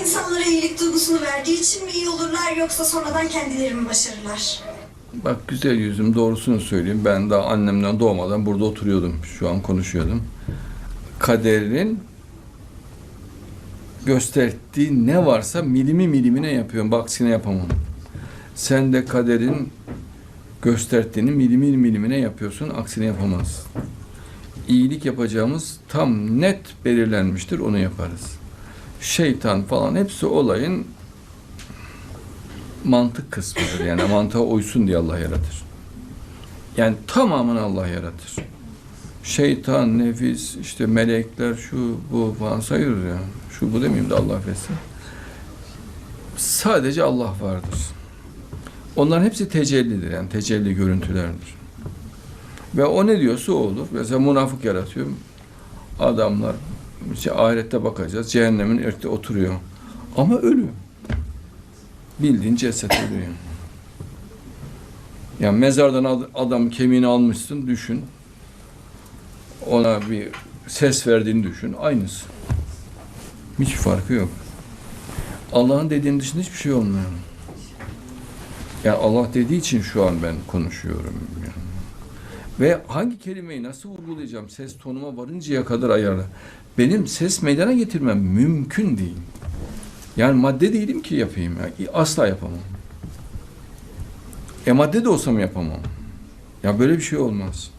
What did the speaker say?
insanlara iyilik duygusunu verdiği için mi iyi olurlar yoksa sonradan kendileri mi başarırlar? Bak güzel yüzüm doğrusunu söyleyeyim. Ben daha annemden doğmadan burada oturuyordum. Şu an konuşuyordum. Kaderin gösterdiği ne varsa milimi milimine yapıyorum. Bak aksine yapamam. Sen de kaderin gösterdiğini milimi milimine yapıyorsun. Aksine yapamazsın. İyilik yapacağımız tam net belirlenmiştir. Onu yaparız. Şeytan falan hepsi olayın mantık kısmıdır. Yani mantığa uysun diye Allah yaratır. Yani tamamını Allah yaratır. Şeytan, nefis, işte melekler, şu bu falan sayıyoruz ya. Şu bu demeyeyim de Allah affetsin. Sadece Allah vardır. Onların hepsi tecellidir yani tecelli görüntülerdir. Ve o ne diyorsa o olur. Mesela münafık yaratıyor. Adamlar işte ahirette bakacağız. Cehennemin önünde oturuyor. Ama ölü. Bildiğin ceset ölüyor. Yani mezardan ad- adam kemiğini almışsın düşün. Ona bir ses verdiğini düşün. Aynısı. Hiç farkı yok. Allah'ın dediğinin dışında hiçbir şey olmuyor. Yani Allah dediği için şu an ben konuşuyorum. Ve hangi kelimeyi nasıl vurgulayacağım? Ses tonuma varıncaya kadar ayarla. Benim ses meydana getirmem mümkün değil. Yani madde değilim ki yapayım. Ya. Asla yapamam. E madde de olsam yapamam. Ya böyle bir şey olmaz.